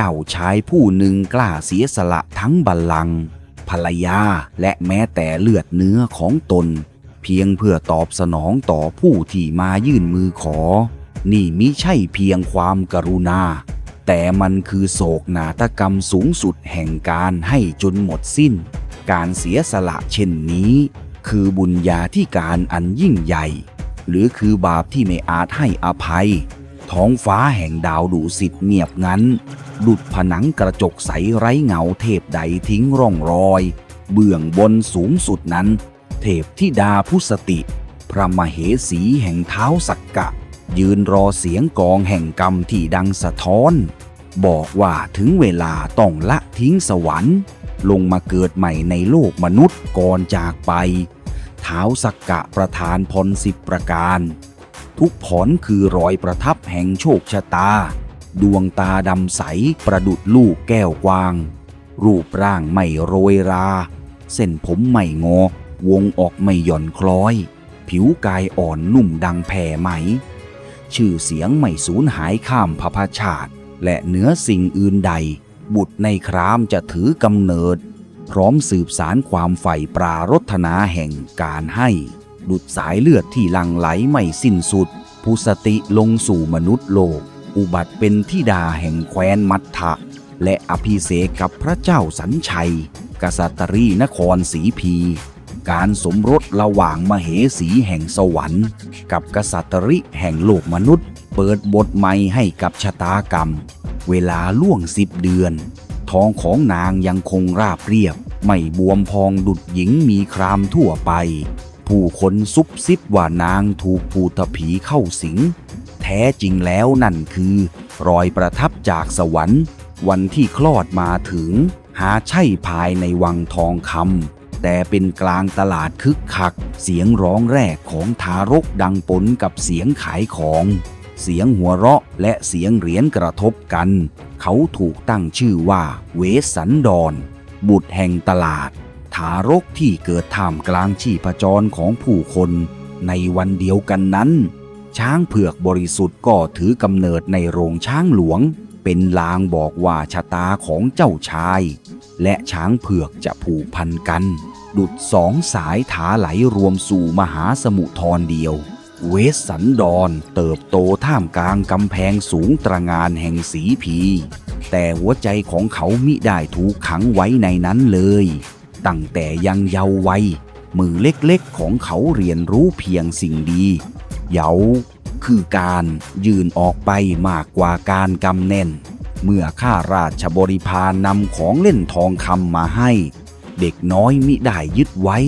เจ้าชายผู้หนึ่งกล้าเสียสละทั้งบัลลังก์ภรรยาและแม้แต่เลือดเนื้อของตน เพียงเพื่อตอบสนองต่อผู้ที่มายื่นมือขอ นี่มิใช่เพียงความกรุณา แต่มันคือโศกนาฏกรรมสูงสุดแห่งการให้จนหมดสิ้น การเสียสละเช่นนี้ คือบุญญาที่การอันยิ่งใหญ่ หรือคือบาปที่ไม่อาจให้อภัย ท้องฟ้าแห่งดาวดุสิตเงียบงันดุดผนังกระจกใสไร้เงาเทพใดทิ้งร่องรอย เบื้องบนสูงสุดนั้น เทพธิดาพุสติ พระมเหสีแห่งเท้าสักกะ ยืนรอเสียงกองแห่งกรรมที่ดังสะท้อน บอกว่าถึงเวลาต้องละทิ้งสวรรค์ ลงมาเกิดใหม่ในโลกมนุษย์ก่อนจากไป เท้าสักกะประธานพรสิบประการ ทุกผลคือรอยประทับแห่งโชคชะตา ดวงตาดำใสประดุดลูกแก้วกวาง รูปร่างไม่โรยรา เส้นผมไม่งอ วงออกไม่หย่อนคล้อย ผิวกายอ่อนนุ่มดังแผ่ไหม ชื่อเสียงไม่สูญหายข้ามพภาชาติ และเหนือสิ่งอื่นใด บุตรในครามจะถือกำเนิด พร้อมสืบสารความใฝ่ปรารถนาแห่งการให้ ดุดสายเลือดที่หลั่งไหลไม่สิ้นสุด ผู้สติลงสู่มนุษย์โลก อุบัติเป็นทิดาแห่งแคว้นมัทธะ และอภิเษกกับพระเจ้าสัญชัย กษัตรีนครสีพี การสมรสระหว่างมเหสีแห่งสวรรค์ กับกษัตริแห่งโลกมนุษย์ เปิดบทใหม่ให้กับชะตากรรม เวลาล่วงสิบเดือนท้องของนางยังคงราบเรียบ ไม่บวมพองดุดหญิงมีครามทั่วไป ผู้คนซุบซิบว่านางถูกภูตผีเข้าสิง แท้จริงแล้วนั่นคือ รอยประทับจากสวรรค์ วันที่คลอดมาถึง หาใช่ภายในวังทองคำแต่เป็นกลางตลาดคึกคัก เสียงร้องแรกของทารกดังปนกับเสียงขายของ เสียงหัวเราะและเสียงเหรียญกระทบกัน เขาถูกตั้งชื่อว่า เวสันดร บุตรแห่งตลาด ทารกที่เกิดท่ามกลางชีพจรของผู้คนในวันเดียวกันนั้น ช้างเผือกบริสุทธิ์ก็ถือกำเนิดในโรงช้างหลวง เป็นลางบอกว่าชะตาของเจ้าชาย และช้างเผือกจะผูกพันกัน ดุดสองสายถาไหลรวมสู่มหาสมุทรเดียว เวสสันดรเติบโตท่ามกลางกำแพงสูงตระงานแห่งสีพี แต่หัวใจของเขามิได้ถูกขังไว้ในนั้นเลย ตั้งแต่ยังเยาว์วัยมือเล็กๆของเขาเรียนรู้เพียงสิ่งดี เยาคือการยืนออกไปมากกว่าการกำแน่น เมื่อข้าราชบริพารนำของเล่นทองคำมาให้ เด็กน้อยมิได้ยึดไว้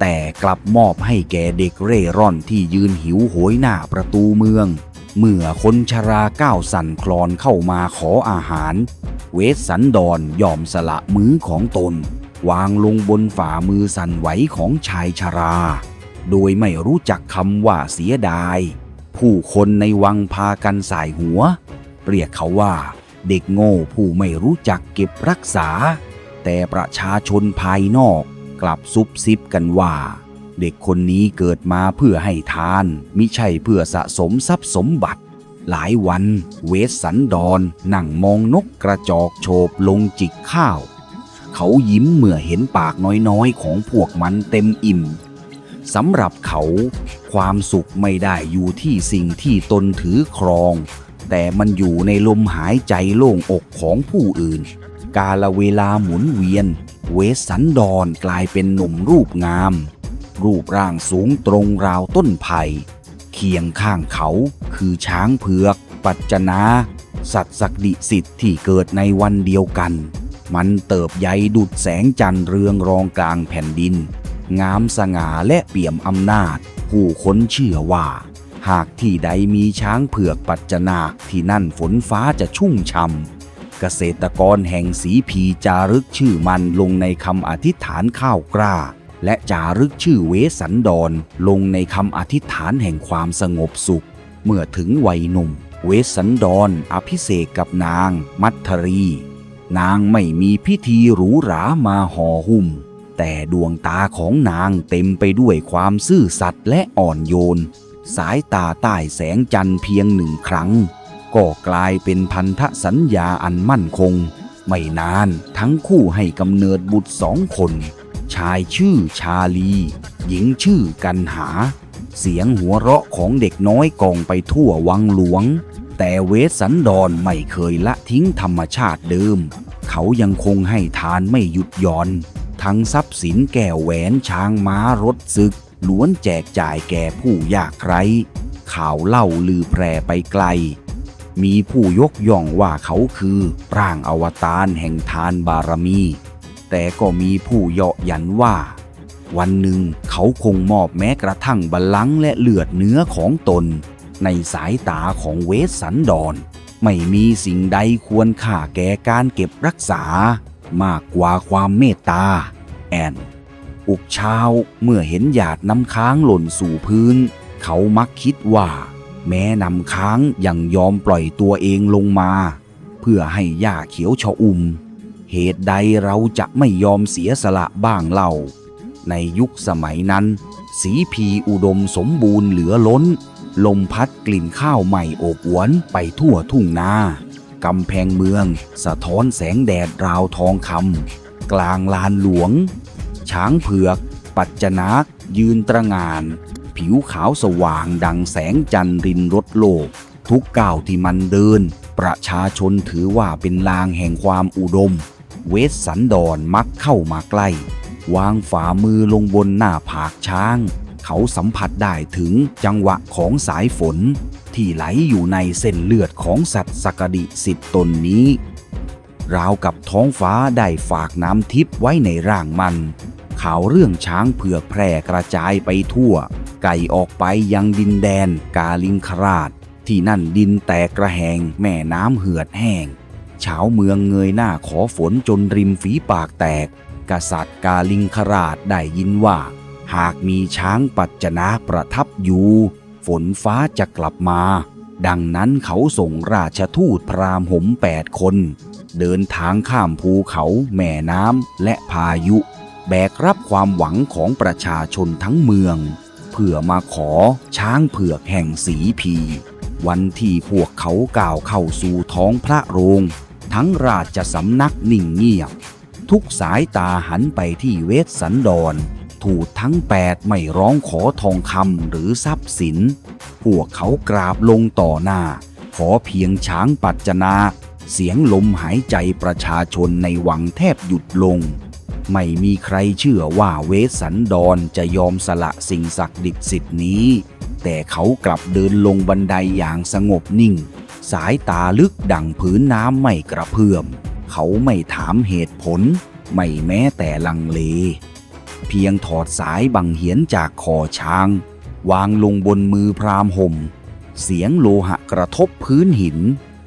แต่กลับมอบให้แก่เด็กเร่ร่อนที่ยืนหิวโหยหน้าประตูเมือง เมื่อคนชราก้าวสั่นคลอนเข้ามาขออาหาร เวสสันดรยอมสละมือของตน วางลงบนฝ่ามือสั่นไหวของชายชรา โดยไม่รู้จักคำว่าเสียดาย ผู้คนในวังพากันสายหัว เรียกเขาว่า เด็กโง่ผู้ไม่รู้จักเก็บรักษา แต่ประชาชนภายนอกกลับซุบซิบกันว่า เด็กคนนี้เกิดมาเพื่อให้ทาน มิใช่เพื่อสะสมทรัพย์สมบัติ หลายวัน เวสสันดรนั่งมองนกกระจอกโฉบลงจิกข้าว เขายิ้มเมื่อเห็นปากน้อยๆ ของพวกมันเต็มอิ่มสำหรับเขา ความสุขไม่ได้อยู่ที่สิ่งที่ตนถือครอง แต่มันอยู่ในลมหายใจโล่งอกของผู้อื่น กาลเวลาหมุนเวียน เวสสันดรกลายเป็นหนุ่มรูปงาม รูปร่างสูงตรงราวต้นไผ่เคียงข้างเขาคือช้างเผือก ปัจจนา สัตว์ศักดิสิทธิ์ที่เกิดในวันเดียวกัน มันเติบใหญ่ดุดแสงจันทร์เรืองรองกลางแผ่นดิน งามสง่าและเปี่ยมอำนาจ ผู้คนเชื่อว่า หากที่ใดมีช้างเผือกปัจจนาคที่นั่นฝนฟ้าจะชุ่มช่ำเกษตรกรแห่งสีพีจารึกชื่อมันลงในคำอธิษฐานข้าวกล้า และจารึกชื่อเวสันดรลงในคำอธิษฐานแห่งความสงบสุข เมื่อถึงวัยหนุ่มเวสสันดรอภิเษกกับนาง มัทธรี นางไม่มีพิธีหรูหรามาห่อหุ้ม แต่ดวงตาของนางเต็มไปด้วยความซื่อสัตย์และอ่อนโยน สายตาใต้แสงจันทร์เพียงหนึ่งครั้ง ก็กลายเป็นพันธสัญญาอันมั่นคง ไม่นานทั้งคู่ให้กำเนิดบุตรสองคน ชายชื่อชาลี หญิงชื่อกันหา เสียงหัวเราะของเด็กน้อยกองไปทั่ววังหลวงแต่เวสสันดรไม่เคยละทิ้งธรรมชาติเดิม เขายังคงให้ทานไม่หยุดหย่อน ทั้งทรัพย์สินแก้วแหวนช้างม้ารถศึก ล้วนแจกจ่ายแก่ผู้ยากไร้ข่าวเล่าลือแพร่ไปไกล มีผู้ยกย่องว่าเขาคือร่างอวตารแห่งทานบารมี แต่ก็มีผู้เยาะยันว่า วันหนึ่งเขาคงมอบแม้กระทั่งบัลลังก์และเลือดเนื้อของตน ในสายตาของเวสสันดร ไม่มีสิ่งใดควรค่าแก่การเก็บรักษามากกว่าความเมตตา แอนอุกเช้าเมื่อเห็นหยาดน้ำค้างหล่นสู่พื้น เขามักคิดว่า แม้น้ำค้างยังยอมปล่อยตัวเองลงมา เพื่อให้หญ้าเขียวชอุ่ม เหตุใดเราจะไม่ยอมเสียสละบ้างเล่า ในยุคสมัยนั้น สีพีอุดมสมบูรณ์เหลือล้น ลมพัดกลิ่นข้าวใหม่อบอวนไปทั่วทุ่งนากำแพงเมือง สะท้อนแสงแดดราวทองคำกลางลานหลวง ช้างเผือก ปัจจนักยืนตระงาน ผิวขาวสว่างดังแสงจันทร์รินรถโลก ทุกก้าวที่มันเดิน ประชาชนถือว่าเป็นลางแห่งความอุดม เวสสันดรมักเข้ามาใกล้ วางฝ่ามือลงบนหน้าผากช้าง เขาสัมผัสได้ถึงจังหวะของสายฝน ที่ไหลอยู่ในเส้นเลือดของสัตว์สกดิสิทธิ์ตนนี้ ราวกับท้องฟ้าได้ฝากน้ำทิพย์ไว้ในร่างมัน ข่าวเรื่องช้างเผือกแพร่กระจายไปทั่ว ไก่ออกไปยังดินแดนกาลิงคราช ที่นั่นดินแตกกระแหงแม่น้ำเหือดแห้งชาวเมืองเงยหน้าขอฝนจนริมฝีปากแตก กษัตริย์กาลิงคราชได้ยินว่า หากมีช้างปัจจนาประทับอยู่ ฝนฟ้าจะกลับมา ดังนั้นเขาส่งราชทูตพราหมณ์หมแปดคน เดินทางข้ามภูเขาแม่น้ำและพายุ แบกรับความหวังของประชาชนทั้งเมือง เพื่อมาขอช้างเผือกแห่งสีพี วันที่พวกเขาก่าวเข้าสู่ท้องพระโรง ทั้งราชสำนักนิ่งเงียบ ทุกสายตาหันไปที่เวสสันดร ถูดทั้งแปดไม่ร้องขอทองคำหรือทรัพย์สิน พวกเขากราบลงต่อหน้า ขอเพียงช้างปัจจนา เสียงลมหายใจประชาชนในวังแทบหยุดลง ไม่มีใครเชื่อว่าเวสสันดรจะยอมสละสิ่งศักดิ์สิทธิ์นี้ แต่เขากลับเดินลงบันไดอย่างสงบนิ่ง สายตาลึกดังพื้นน้ำไม่กระเพื่อม เขาไม่ถามเหตุผล ไม่แม้แต่ลังเล เพียงถอดสายบังเหียนจากคอช้าง วางลงบนมือพรามห่ม เสียงโลหะกระทบพื้นหิน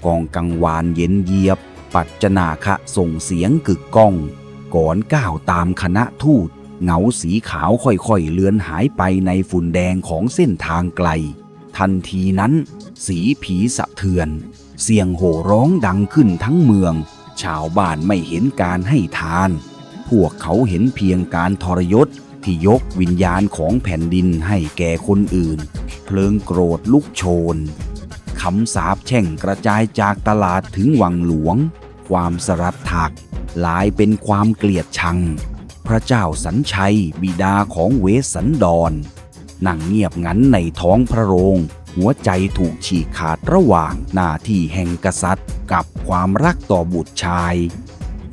กองกังวานเย็นเยียบ ปัจจนาคะส่งเสียงกึกก้อง ก่อนก้าวตามคณะทูตเงาสีขาวค่อยๆเลือนหายไปในฝุ่นแดงของเส้นทางไกล ทันทีนั้น สีผีสะเทือน เสียงโห่ร้องดังขึ้นทั้งเมือง ชาวบ้านไม่เห็นการให้ทาน พวกเขาเห็นเพียงการทรยศที่ยกวิญญาณของแผ่นดินให้แก่คนอื่น เพลิงโกรธลุกโชนคำสาปแช่งกระจายจากตลาดถึงวังหลวง ความสรัดถักหลายเป็นความเกลียดชัง พระเจ้าสัญชัยบิดาของเวสสันดรนั่งเงียบงันในท้องพระโรง หัวใจถูกฉีกขาดระหว่างหน้าที่แห่งกษัตริย์ กับความรักต่อบุตรชาย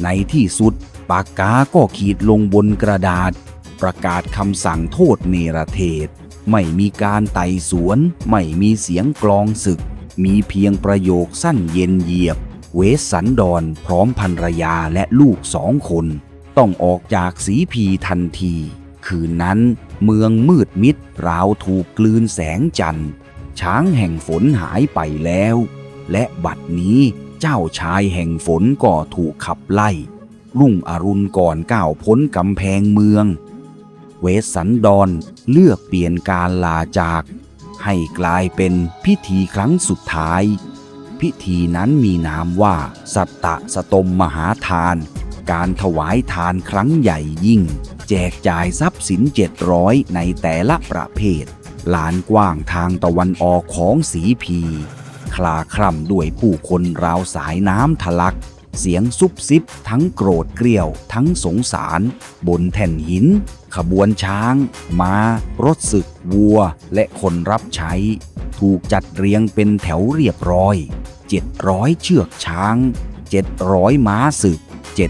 ในที่สุด ปากกาก็ขีดลงบนกระดาษ ประกาศคำสั่งโทษเนรเทศ ไม่มีการไต่สวน ไม่มีเสียงกลองศึก มีเพียงประโยคสั้นเย็นเยียบ เวสสันดรพร้อมภรรยาและลูกสองคน ต้องออกจากสีพีทันที คืนนั้นเมืองมืดมิดราวถูกกลืนแสงจันทร์ ช้างแห่งฝนหายไปแล้ว และบัดนี้เจ้าชายแห่งฝนก็ถูกขับไล่ รุ่งอรุณก่อนก้าวพ้นกำแพงเมือง เวสสันดรเลือกเปลี่ยนการลาจาก ให้กลายเป็นพิธีครั้งสุดท้าย พิธีนั้นมีนามว่า สัตตะสตมมหาทาน การถวายทานครั้งใหญ่ยิ่ง แจกจ่ายทรัพย์สินเจ็ดร้อยในแต่ละประเภทลานกว้างทางตะวันออกของสีพี คลาคร่ำด้วยผู้คนราวสายน้ำทะลัก เสียงซุบซิบทั้งโกรธเกลียว ทั้งสงสาร บนแท่นหิน ขบวนช้างม้า รถศึก วัว และคนรับใช้ ถูกจัดเรียงเป็นแถวเรียบร้อย 700 เชือกช้าง 700 ม้าศึก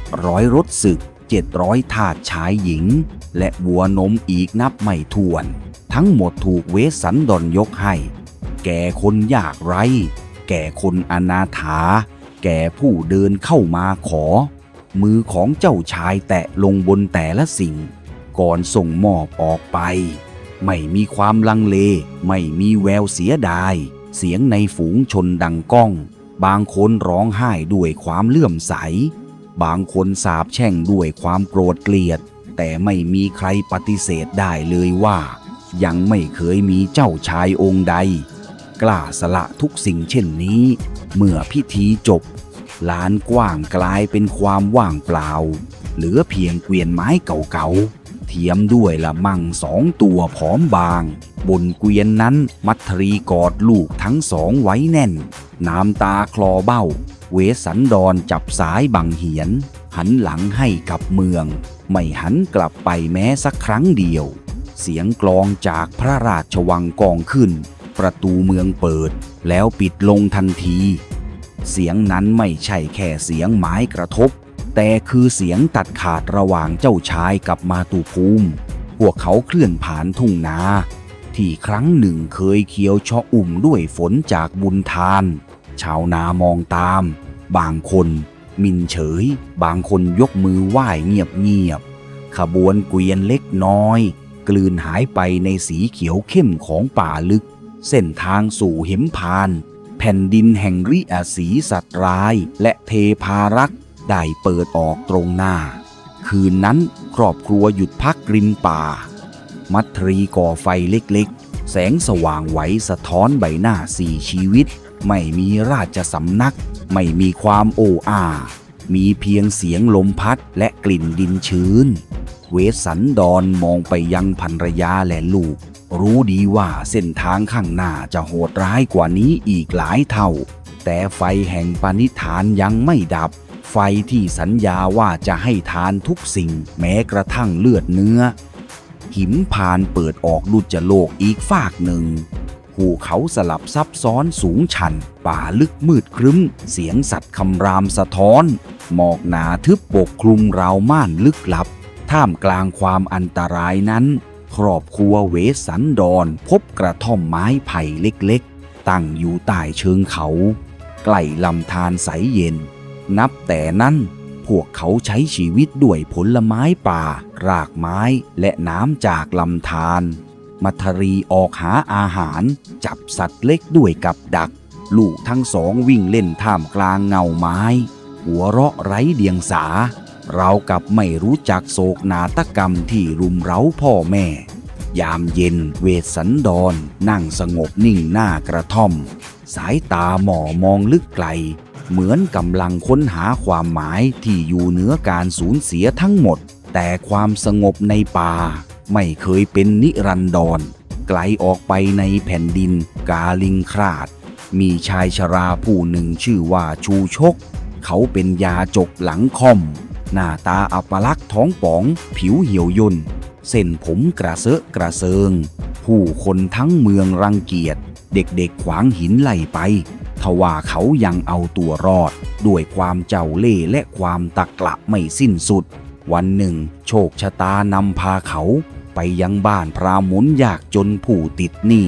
700 รถศึก 700 ทาสชายหญิง และวัวนมอีกนับไม่ถ้วน ทั้งหมดถูกเวสสันดอนยกให้ แก่คนยากไร้ แก่คนอนาถา แก่ผู้เดินเข้ามาขอ มือของเจ้าชายแตะลงบนแต่ละสิ่ง ก่อนส่งมอบออกไป ไม่มีความลังเล ไม่มีแววเสียดาย เสียงในฝูงชนดังก้อง บางคนร้องไห้ด้วยความเลื่อมใส บางคนสาบแช่งด้วยความโกรธเกลียด แต่ไม่มีใครปฏิเสธได้เลยว่า ยังไม่เคยมีเจ้าชายองค์ใด กล้าสละทุกสิ่งเช่นนี้ เมื่อพิธีจบลานกว้างกลายเป็นความว่างเปล่า เหลือเพียงเกวียนไม้เก่าๆ เทียมด้วยละมั่งสองตัวผอมบาง บนเกวียนนั้นมัทรีกอดลูกทั้งสองไว้แน่น น้ำตาคลอเบ้า เวสสันดรจับสายบังเหียน หันหลังให้กับเมือง ไม่หันกลับไปแม้สักครั้งเดียว เสียงกลองจากพระราชวังกองขึ้น ประตูเมืองเปิด แล้วปิดลงทันที เสียงนั้นไม่ใช่แค่เสียงไม้กระทบ แต่คือเสียงตัดขาดระหว่างเจ้าชายกับมาตุภูมิ พวกเขาเคลื่อนผ่านทุ่งนา ที่ครั้งหนึ่งเคยเคียวชะอุ่มด้วยฝนจากบุญทาน ชาวนามองตาม บางคนมินเฉย บางคนยกมือไหว้เงียบๆขบวนเกวียนเล็กน้อย กลืนหายไปในสีเขียวเข้มของป่าลึก เส้นทางสู่หิมพาน แผ่นดินแห่งริอาศีสัตว์ร้ายและเทพารักษ์ได้เปิดออกตรงหน้า คืนนั้นครอบครัวหยุดพักริมป่า มัทรีก่อไฟเล็กๆ แสงสว่างไหวสะท้อนใบหน้าสี่ชีวิต ไม่มีราชสำนัก ไม่มีความโอ้อามีเพียงเสียงลมพัดและกลิ่นดินชื้น เวสสันดอนมองไปยังภรรยาและลูก รู้ดีว่าเส้นทางข้างหน้าจะโหดร้ายกว่านี้อีกหลายเท่า แต่ไฟแห่งปณิธานยังไม่ดับ ไฟที่สัญญาว่าจะให้ทานทุกสิ่งแม้กระทั่งเลือดเนื้อ หิมพานเปิดออกดุจโลกอีกฝากหนึ่งภูเขาสลับซับซ้อนสูงชัน ป่าลึกมืดครึ้ม เสียงสัตว์คำรามสะท้อน หมอกหนาทึบปกคลุมราวม่านลึกลับ ท่ามกลางความอันตรายนั้น ครอบครัวเวสันดอนพบกระท่อมไม้ไผ่เล็กๆ ตั้งอยู่ใต้เชิงเขา ใกล้ลำธารใสเย็น นับแต่นั้นพวกเขาใช้ชีวิตด้วยผลไม้ป่า รากไม้และน้ำจากลำธารมัทรีออกหาอาหาร จับสัตว์เล็กด้วยกับดัก ลูกทั้งสองวิ่งเล่นท่ามกลางเงาไม้ หัวเราะไร้เดียงสา เรากับไม่รู้จักโศกนาฏกรรมที่รุมเร้าพ่อแม่ ยามเย็นเวสสันดรนนั่งสงบนิ่งหน้ากระท่อม สายตาหมอมองลึกไกล เหมือนกำลังค้นหาความหมายที่อยู่เหนือการสูญเสียทั้งหมด แต่ความสงบในป่า ไม่เคยเป็นนิรันดร ไกลออกไปในแผ่นดินกาลิงคราดมีชายชราผู้หนึ่งชื่อว่าชูชก เขาเป็นยาจกหลังคอม หน้าตาอัปลักษณ์ท้องป๋อง ผิวเหี่ยวย่นเส้นผมกระเซอะกระเซิง ผู้คนทั้งเมืองรังเกียจ เด็กๆขวางหินไหลไป ทว่าเขายังเอาตัวรอด ด้วยความเจ้าเล่ห์และความตะกละไม่สิ้นสุด วันหนึ่ง โชคชะตานำพาเขาไปยังบ้านพราหมุนยากจนผู้ติดหนี้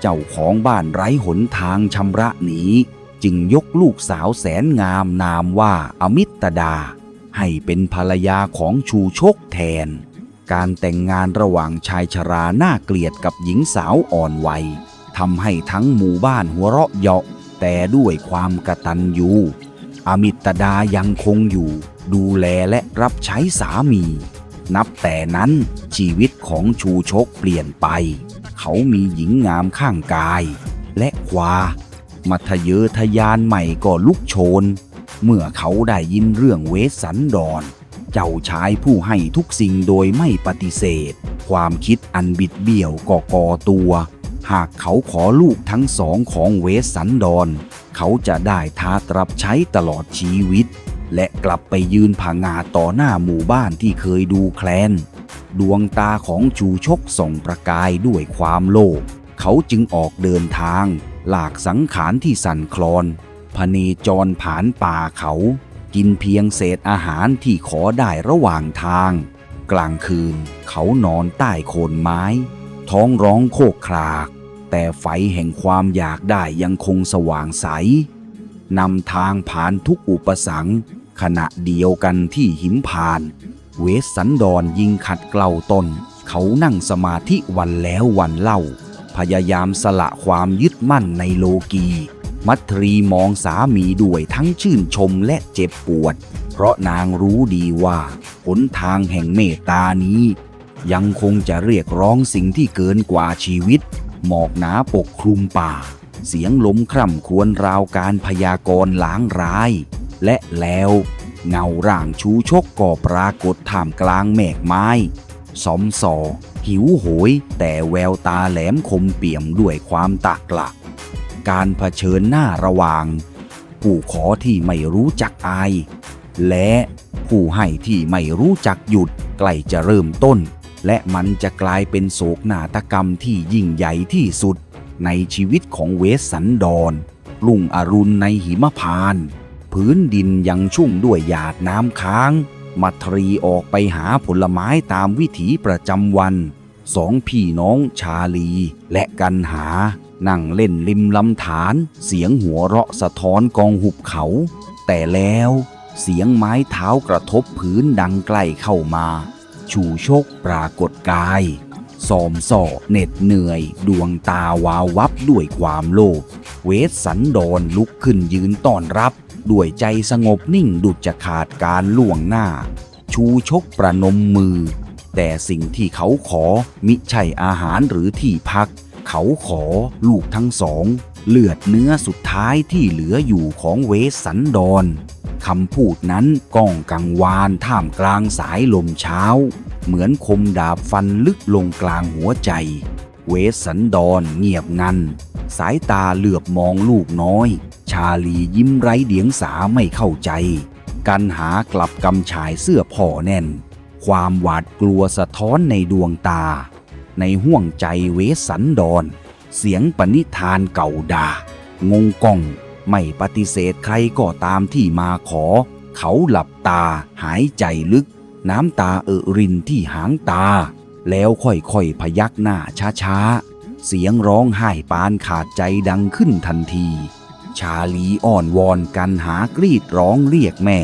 เจ้าของบ้านไร้หนทางชำระหนี จึงยกลูกสาวแสนงามนามว่าอมิตดา ให้เป็นภรรยาของชูชกแทน การแต่งงานระหว่างชายชราหน่าเกลียดกับหญิงสาวอ่อนวัยทำให้ทั้งหมู่บ้านหัวเราะเยาะแต่ด้วยความกระตัญญูอมิตดายังคงอยู่ ดูแลและรับใช้สามี นับแต่นั้นชีวิตของชูชกเปลี่ยนไป เขามีหญิงงามข้างกาย และควา มัทะเยอทะยานใหม่ก็ลุกโชน เมื่อเขาได้ยินเรื่องเวสสันดอนเจ้าชายผู้ให้ทุกสิ่งโดยไม่ปฏิเสธ ความคิดอันบิดเบี้ยวก็ก่อตัว หากเขาขอลูกทั้งสองของเวสสันดอนเขาจะได้ทาตรับใช้ตลอดชีวิต และกลับไปยืนผางาต่อหน้าหมู่บ้านที่เคยดูแคลน ดวงตาของชูชกส่องประกายด้วยความโลภเขาจึงออกเดินทาง หลากสังขารที่สั่นคลอน พเนจรผ่านป่าเขา กินเพียงเศษอาหารที่ขอได้ระหว่างทาง กลางคืนเขานอนใต้โคนไม้ ท้องร้องโคกคราก แต่ไฟแห่งความอยากได้ยังคงสว่างใสนำทางผ่านทุกอุปสรรคขณะเดียวกันที่หิมพาน เวสสันดอนยิงขัดเกลาตนเขานั่งสมาธิวันแล้ววันเล่า พยายามสละความยึดมั่นในโลกี มัทรีมองสามีด้วยทั้งชื่นชมและเจ็บปวด เพราะนางรู้ดีว่าหนทางแห่งเมตตานี้ ยังคงจะเรียกร้องสิ่งที่เกินกว่าชีวิต หมอกหนาปกคลุมป่า เสียงลมคร่ำครวญราวการพยากรณ์ล้างร้าย และแล้วเงาร่างชูชกก็ปรากฏท่ามกลางเมฆไม้สอมสอหิวโหย แต่แววตาแหลมคมเปี่ยมด้วยความตากละ การเผชิญหน้าระหว่าง ผู้ขอที่ไม่รู้จักอาย และผู้ให้ที่ไม่รู้จักหยุดใกล้จะเริ่มต้น และมันจะกลายเป็นโศกนาฏกรรมที่ยิ่งใหญ่ที่สุด ในชีวิตของเวสสันดอนลุ่งอรุณในหิมพาน พื้นดินยังชุ่มด้วยหยาดน้ำค้าง มัทรีออกไปหาผลไม้ตามวิถีประจำวันสองพี่น้องชาลีและกันหา นั่งเล่นริมลำธารเสียงหัวเราะสะท้อนกองหุบเขา แต่แล้วเสียงไม้เท้ากระทบพื้นดังใกล้เข้ามา ชูชกปรากฏกายซอมส่อเหน็ดเหนื่อย ดวงตาวาววับด้วยความโลภเวสสันดอนลุกขึ้นยืนต้อนรับ ด้วยใจสงบนิ่งดุจจะขาดการล่วงหน้า ชูชกประนมมือ แต่สิ่งที่เขาขอมิใช่อาหารหรือที่พัก เขาขอลูกทั้งสอง เลือดเนื้อสุดท้ายที่เหลืออยู่ของเวสสันดอนคำพูดนั้นก้องกังวานท่ามกลางสายลมเช้า เหมือนคมดาบฟันลึกลงกลางหัวใจ เวสสันดอนเงียบงัน สายตาเหลือบมองลูกน้อย ชาลียิ้มไร้เดียงสาไม่เข้าใจ กันหากลับกำชายเสื้อพ่อแน่น ความหวาดกลัวสะท้อนในดวงตา ในห่วงใจเวสันดอนเสียงปณิธานเก่าดา งงกองไม่ปฏิเสธใครก็ตามที่มาขอ เขาหลับตาหายใจลึก น้ำตาเออรินที่หางตา แล้วค่อยๆพยักหน้าช้าๆ เสียงร้องไห้ปานขาดใจดังขึ้นทันที ชาลีอ่อนวอนกันหากรีดร้องเรียกแม่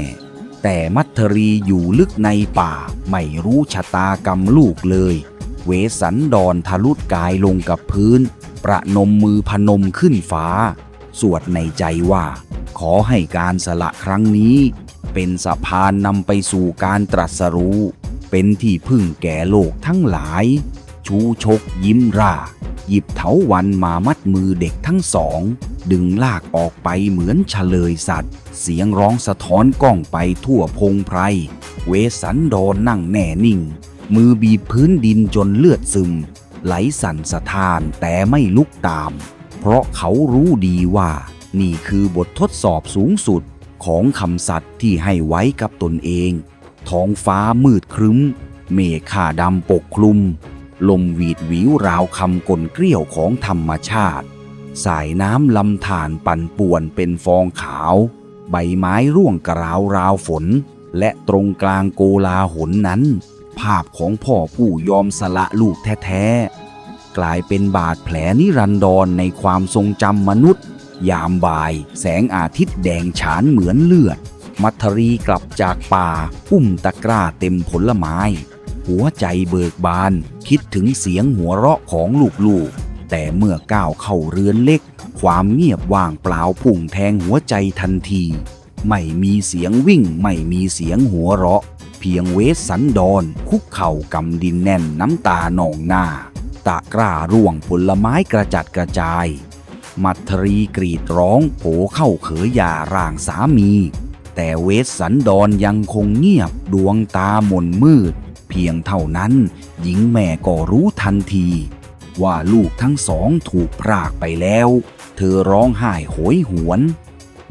แต่มัทรีอยู่ลึกในป่า ไม่รู้ชะตากรรมลูกเลย เวสันดอนทะลุดกายลงกับพื้น ประนมมือพนมขึ้นฟ้า สวดในใจว่า ขอให้การสละครั้งนี้ เป็นสะพานนำไปสู่การตรัสรู้ เป็นที่พึ่งแก่โลกทั้งหลาย ชูชกยิ้มร่า หยิบเถาวันมามัดมือเด็กทั้งสอง ดึงลากออกไปเหมือนเฉลยสัตว์ เสียงร้องสะท้อนก้องไปทั่วพงไพร เวสันดอนนั่งแน่นิ่ง มือบีบพื้นดินจนเลือดซึม ไหลสั่นสะท้านแต่ไม่ลุกตาม เพราะเขารู้ดีว่า นี่คือบททดสอบสูงสุดของคำสัตย์ที่ให้ไว้กับตนเอง ท้องฟ้ามืดครึ้ม เมฆ่าดำปกคลุม ลมหวีดหวิวราวคำกลเกลี้ยวของธรรมชาติ สายน้ำลำธารปั่นป่วนเป็นฟองขาว ใบไม้ร่วงกราวราวฝน และตรงกลางโกลาหลนั้น ภาพของพ่อผู้ยอมสละลูกแท้ๆ กลายเป็นบาดแผลนิรันดรในความทรงจำมนุษย์ ยามบ่าย แสงอาทิตย์แดงฉานเหมือนเลือด มัทรีกลับจากป่า อุ้มตะกร้าเต็มผลไม้ หัวใจเบิกบาน คิดถึงเสียงหัวเราะของลูกๆ แต่เมื่อก้าวเข้าเรือนเล็ก ความเงียบว่างเปล่าพุ่งแทงหัวใจทันที ไม่มีเสียงวิ่งไม่มีเสียงหัวเราะ เพียงเวสสันดอนคุกเข่ากำดินแน่นน้ำตาหนองหน้า ตะกร้าร่วงผลไม้กระจัดกระจาย มัทรีกรีดร้องโผเข้าเขยหยาร่างสามี แต่เวสสันดอนยังคงเงียบดวงตาหม่นมืด เพียงเท่านั้นหญิงแม่ก็รู้ทันที ว่าลูกทั้งสองถูกพรากไปแล้ว เธอร้องไห้โหยหวน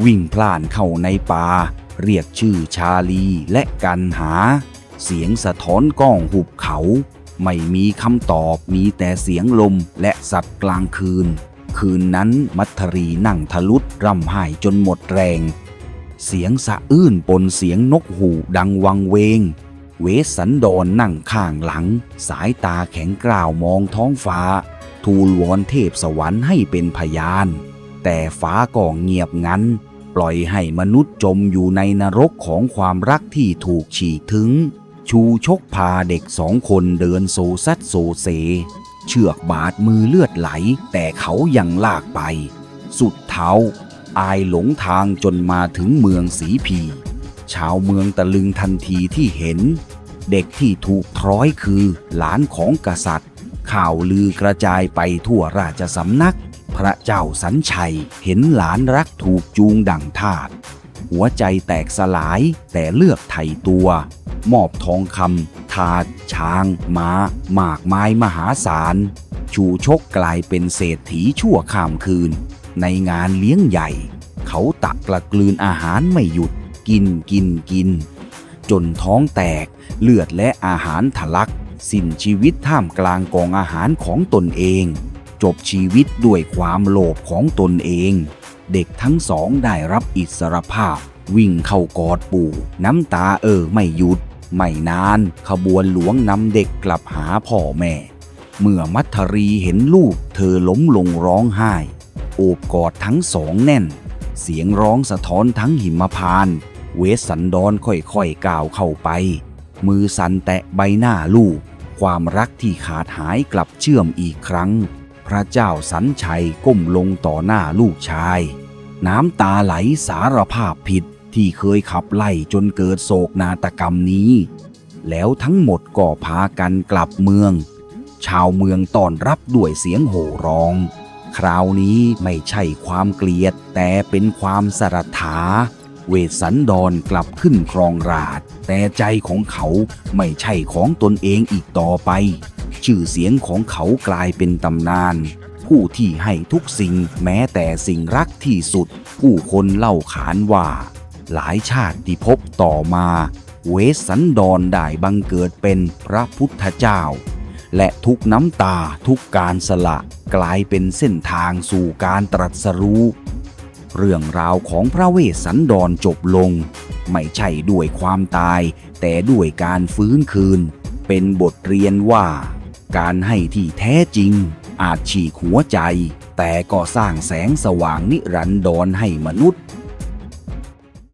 วิ่งพล่านเข้าในป่า เรียกชื่อชาลีและกันหา เสียงสะท้อนก้องหุบเขา ไม่มีคำตอบมีแต่เสียงลมและสัตว์กลางคืน คืนนั้นมัทรีนั่งทะลุดร่ำไห้จนหมดแรง เสียงสะอื้นปนเสียงนกหูดังวังเวง เวสสันดรนนั่งข้างหลัง สายตาแข็งกร้าวมองท้องฟ้า ทูลวอนเทพสวรรค์ให้เป็นพยาน แต่ฟ้าก็เงียบงัน ปล่อยให้มนุษย์จมอยู่ในนรกของความรักที่ถูกฉีกถึง ชูชกพาเด็กสองคนเดินโซซัดโซเซ เชือกบาดมือเลือดไหล แต่เขายังลากไป สุดเท้า อายหลงทางจนมาถึงเมืองสีพี ชาวเมืองตะลึงทันทีที่เห็น เด็กที่ถูกทร้อยคือหลานของกษัตริย์ ข่าวลือกระจายไปทั่วราชสำนัก พระเจ้าสันชัยเห็นหลานรักถูกจูงดั่งทาสหัวใจแตกสลายแต่เลือกไถ่ตัว มอบทองคำทาสช้างม้า หมากไม้มหาศาล ชูชกกลายเป็นเศรษฐีชั่วข้ามคืน ในงานเลี้ยงใหญ่ เขาตักกระกลืนอาหารไม่หยุด กินกินกิน จนท้องแตกเลือดและอาหารทะลัก สิ้นชีวิตท่ามกลางกองอาหารของตนเอง จบชีวิตด้วยความโลภของตนเอง เด็กทั้งสองได้รับอิสรภาพ วิ่งเข้ากอดปู่ น้ำตาเออไม่หยุด ไม่นาน ขบวนหลวงนำเด็กกลับหาพ่อแม่ เมื่อมัทรีเห็นลูก เธอล้มลงร้องไห้ โอบกอดทั้งสองแน่น เสียงร้องสะท้อนทั้งหิมพานต์เวสสันดรค่อยๆก้าวเข้าไป มือสันแตะใบหน้าลูกความรักที่ขาดหายกลับเชื่อมอีกครั้ง ระเจ้าสันชัยก้มลงต่อหน้าลูกชาย น้ำตาไหลสารภาพผิดที่เคยขับไล่จนเกิดโศกนาฏกรรมนี้ แล้วทั้งหมดก็พากันกลับเมือง ชาวเมืองต้อนรับด้วยเสียงโห่ร้อง คราวนี้ไม่ใช่ความเกลียดแต่เป็นความสรัทธาเวสสันดรกลับขึ้นครองราชแต่ใจของเขาไม่ใช่ของตนเองอีกต่อไป ชื่อเสียงของเขากลายเป็นตำนาน ผู้ที่ให้ทุกสิ่งแม้แต่สิ่งรักที่สุด ผู้คนเล่าขานว่า หลายชาติที่พบต่อมา เวสสันดรได้บังเกิดเป็นพระพุทธเจ้า และทุกน้ำตาทุกการสละกลายเป็นเส้นทางสู่การตรัสรู้เรื่องราวของพระเวสสันดรจบลง ไม่ใช่ด้วยความตาย แต่ด้วยการฟื้นคืน เป็นบทเรียนว่า การให้ที่แท้จริง อาจฉีกหัวใจ แต่ก็สร้างแสงสว่างนิรันดรให้มนุษย์